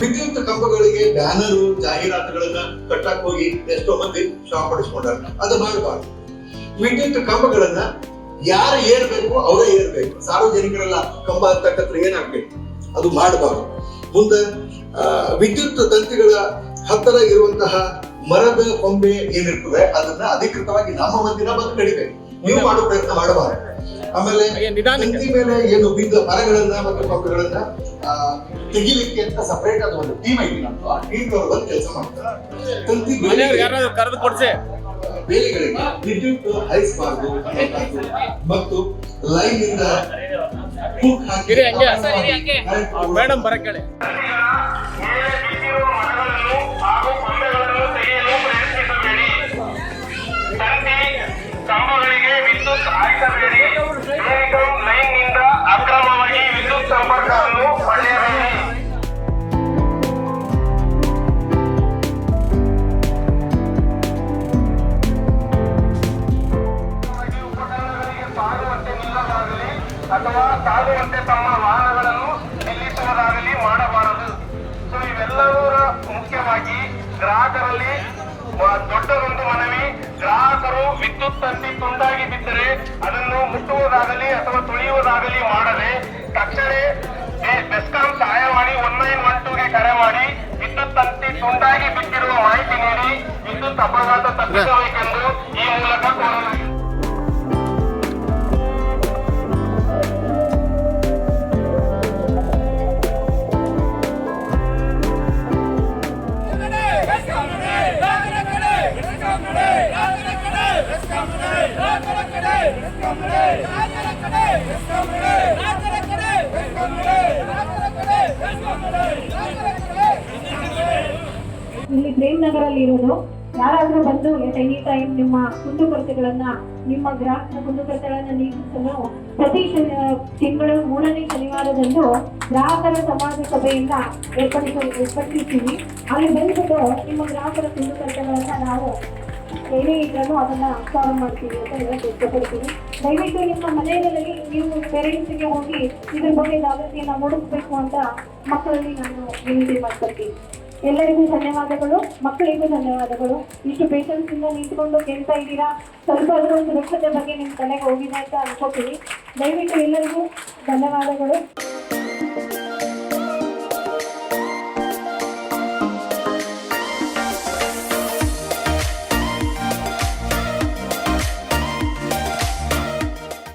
ವಿದ್ಯುತ್ ಕಂಬಗಳಿಗೆ ಬ್ಯಾನರು, ಜಾಹೀರಾತುಗಳನ್ನ ಕಟ್ಟಕ್ ಹೋಗಿ ಎಷ್ಟೋ ಮಂದಿ ಶಾಪ್ ಹೊಡಿಸ್ಕೊಂಡಾರ ಅದು ಮಾಡಬಾರ್ದು ವಿದ್ಯುತ್ ಕಂಬಗಳನ್ನ ಯಾರು ಏರ್ಬೇಕು, ಅವರೇ ಏರ್ಬೇಕು. ಸಾರ್ವಜನಿಕರೆಲ್ಲ ಕಂಬ ಹತ್ತಕ್ಕತ್ರ ಏನಾಗ್ಬೇಕು? ಅದು ಮಾಡಬಾರ್ದು ಮುಂದೆ ವಿದ್ಯುತ್ ತಂತಿಗಳ ಹತ್ತಿರ ಇರುವಂತಹ ಮರದ ಕೊಂಬೆ ಏನಿರ್ತದೆ ಅದನ್ನ ಅಧಿಕೃತವಾಗಿ ನಮ್ಮ ಮಂದಿನ ಬಂದು ಕಡಿಬೇಕು. ನೀವು ಮಾಡೋ ಪ್ರಯತ್ನ ಮಾಡಬಾರದು. ಆಮೇಲೆ. ತಂತಿ ಮೇಲೆ ಏನು ಬಿದ್ದ ಮರಗಳನ್ನ ಮತ್ತು ಕೊಂಬೆಗಳನ್ನ ತೆಗಿಲಿಕ್ಕೆ ಅಂತ ಸಪರೇಟ್ ಆದ ಒಂದು ಟೀಮ್ ಐತಿ ನಮ್ದು. ಆ ಟೀಮ್ ಅವರು ಬಂದು ಕೆಲಸ ಮಾಡ್ತಾರೆ. ತಂತಿ ಕೊಡ್ಸೆ. ಬೇಲಿಗಳಿಗೆ ವಿದ್ಯುತ್ ಹರಿಸಬಾರ್ದು ಮತ್ತು ಲೈನ್ ಇಂದ ಮೇಡಮ್ ಬರಕ್ ಸಾಗುವಂತೆ ತಮ್ಮ ವಾಹನಗಳನ್ನು ನಿಲ್ಲಿಸುವುದಾಗಲಿ ಮಾಡಬಾರದು. ಸೊ ಇವೆಲ್ಲವರ ಮುಖ್ಯವಾಗಿ ಗ್ರಾಹಕರಲ್ಲಿ ದೊಡ್ಡದೊಂದು ಮನವಿ. ಗ್ರಾಹಕರು ವಿದ್ಯುತ್ ತಂತಿ ತುಂಡಾಗಿ ಬಿದ್ದರೆ ಅದನ್ನು ಮುಟ್ಟುವುದಾಗಲಿ ಅಥವಾ ತುಳಿಯುವುದಾಗಲಿ ಮಾಡದೆ ತಕ್ಷಣ ಬೆಸ್ಕಾಂ ಸಹಾಯವಾಣಿ ಒನ್ ನೈನ್ ಒನ್ ಟೂಗೆ ಕರೆ ಮಾಡಿ ವಿದ್ಯುತ್ ತಂತಿ ತುಂಡಾಗಿ ಬಿದ್ದಿರುವ ಮಾಹಿತಿ ನೀಡಿ, ವಿದ್ಯುತ್ ಅಪಘಾತ ತಪ್ಪಿಸಬೇಕೆಂದು ಈ ಮೂಲಕ ಇಲ್ಲಿ ಪ್ರೇಮ್ ನಗರಲ್ಲಿ ಇರೋದು. ಯಾರಾದರೂ ಬಂದು ಎನಿ ಟೈಮ್ ನಿಮ್ಮ ಕುಂದುಕೊರತೆಗಳನ್ನ ನಿಮ್ಮ ಗ್ರಾಹಕರ ಕುಂದುಕೊರತೆಗಳನ್ನ ನೀಗಿಸಲು ಪ್ರತಿ ತಿಂಗಳು ಮೂರನೇ ಶನಿವಾರದಂದು ಗ್ರಾಹಕರ ಸಮಾಜ ಸಭೆಯಿಂದ ಏರ್ಪಡಿಸ ಏರ್ಪಡಿಸಿದ್ದೀವಿ ಅಲ್ಲಿ ಬಂದ್ಬಿಟ್ಟು ನಿಮ್ಮ ಗ್ರಾಹಕರ ಕುಂದುಕೊರತೆಗಳನ್ನ ನಾವು ಏನೇ ಇದ್ರೂ ಅದನ್ನ ಸಾಲ್ವ್ ಮಾಡ್ತೀವಿ ಅಂತ ಹೇಳಕ್ ಇಷ್ಟಪಡ್ತೀವಿ ದಯವಿಟ್ಟು ನಿಮ್ಮ ಮನೆಯಲ್ಲಿ ನೀವು ಪೇರೆಂಟ್ಸ್ಗೆ ಹೋಗಿ ಇದ್ರ ಬಗ್ಗೆ ಜಾಗೃತಿಯನ್ನ ಮೂಡಿಸ್ಬೇಕು ಅಂತ ಮಕ್ಕಳಲ್ಲಿ ನಾನು ವಿನಂತಿ ಮಾಡ್ಕೊಳ್ತೀನಿ. ಎಲ್ಲರಿಗೂ ಧನ್ಯವಾದಗಳು, ಮಕ್ಕಳಿಗೂ ಧನ್ಯವಾದಗಳು. ಇಷ್ಟು ಪೇಷನ್ಸ್ ಇಂದ ನಿಂತ್ಕೊಂಡು ಕೇಳ್ತಾ ಇದ್ದೀರಾ? ಸ್ವಲ್ಪ ಅದರ ಒಂದು ಸುರಕ್ಷತೆ ಬಗ್ಗೆ ನಿಮ್ಮ ತಲೆಗೆ ಹೋಗಿದೆ ಅಂತ ಅನ್ಕೋತೀವಿ. ದಯವಿಟ್ಟು ಎಲ್ಲರಿಗೂ ಧನ್ಯವಾದಗಳು.